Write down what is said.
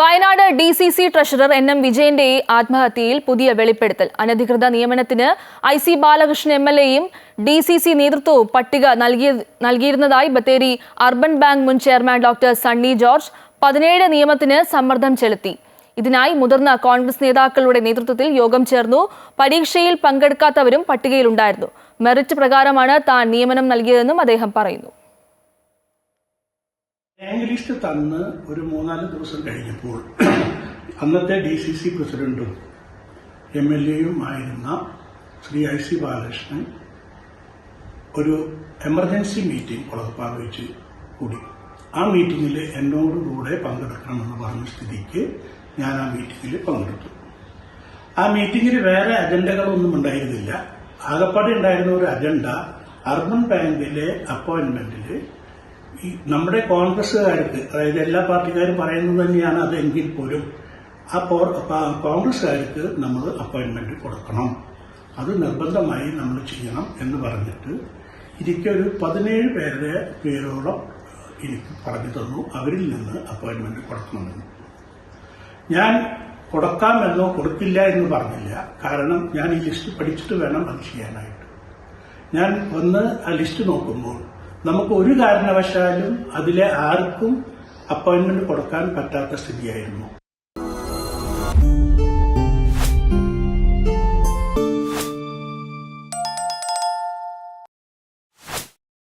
Wayanad D C C treasurer N M വിജയന്റെ ആത്മഹത്യയിൽ പുതിയ വെളിപ്പെടുത്തൽ. അനധികൃത നിയമനത്തിന് I C Balakrishnan M L എയും ഡി സി സി നേതൃത്വവും പട്ടിക നൽകിയ നൽകിയിരുന്നതായി ബത്തേരി അർബൻ ബാങ്ക് മുൻ ചെയർമാൻ ഡോക്ടർ സണ്ണി ജോർജ് പതിനേഴ് നിയമത്തിന് സമ്മർദ്ദം ചെലുത്തി. ഇതിനായി മുതിർന്ന കോൺഗ്രസ് നേതാക്കളുടെ നേതൃത്വത്തിൽ യോഗം ചേർന്നു. പരീക്ഷയിൽ പങ്കെടുക്കാത്തവരും പട്ടികയിലുണ്ടായിരുന്നു. മെറിറ്റ് പ്രകാരമാണ് താൻ നിയമനം നൽകിയതെന്നും അദ്ദേഹം പറയുന്നു. റാങ്ക് ലിസ്റ്റ് തന്ന് ഒരു മൂന്നാൽ ദിവസം കഴിഞ്ഞപ്പോൾ അന്നത്തെ ഡി സി സി പ്രസിഡന്റും എം എൽ എയും ആയിരുന്ന ശ്രീ ഐ സി ബാലകൃഷ്ണൻ ഒരു എമർജൻസി മീറ്റിംഗ് വെച്ച് കൂടി. ആ മീറ്റിംഗിൽ എന്നോടുകൂടെ പങ്കെടുക്കണമെന്ന് പറഞ്ഞ സ്ഥിതിക്ക് ഞാൻ ആ മീറ്റിംഗിൽ പങ്കെടുത്തു. ആ മീറ്റിംഗിൽ വേറെ അജണ്ടകളൊന്നും ഉണ്ടായിരുന്നില്ല. ആകപ്പാടെ ഉണ്ടായിരുന്ന ഒരു അജണ്ട അർബൻ ബാങ്കിലെ അപ്പോയിന്റ്മെന്റിൽ ഈ നമ്മുടെ കോൺഗ്രസ്സുകാർക്ക് അതായത് എല്ലാ പാർട്ടിക്കാരും പറയുന്നത് തന്നെയാണ് അതെങ്കിൽ പോലും ആ കോൺഗ്രസ്സുകാർക്ക് നമ്മൾ അപ്പോയിന്റ്മെന്റ് കൊടുക്കണം. അത് നിർബന്ധമായി നമ്മൾ ചെയ്യണം എന്ന് പറഞ്ഞിട്ട് എനിക്കൊരു പതിനേഴ് പേരുടെ പേരോളം എനിക്ക് പറഞ്ഞു തന്നു. അവരിൽ നിന്ന് അപ്പോയിന്റ്മെന്റ് കൊടുക്കണമെന്ന്. ഞാൻ കൊടുക്കാമെന്നോ കൊടുക്കില്ല എന്ന് പറഞ്ഞില്ല. കാരണം ഞാൻ ഈ ലിസ്റ്റ് പഠിച്ചിട്ട് വേണം അത് ചെയ്യാനായിട്ട്. ഞാൻ വന്ന് ആ ലിസ്റ്റ് നോക്കുമ്പോൾ നമുക്ക് ഒരു കാരണവശാലും അതിലെ ആർക്കും അപ്പോയിന്റ്മെന്റ് കൊടുക്കാൻ പറ്റാത്ത സ്ഥിതിയായിരുന്നു.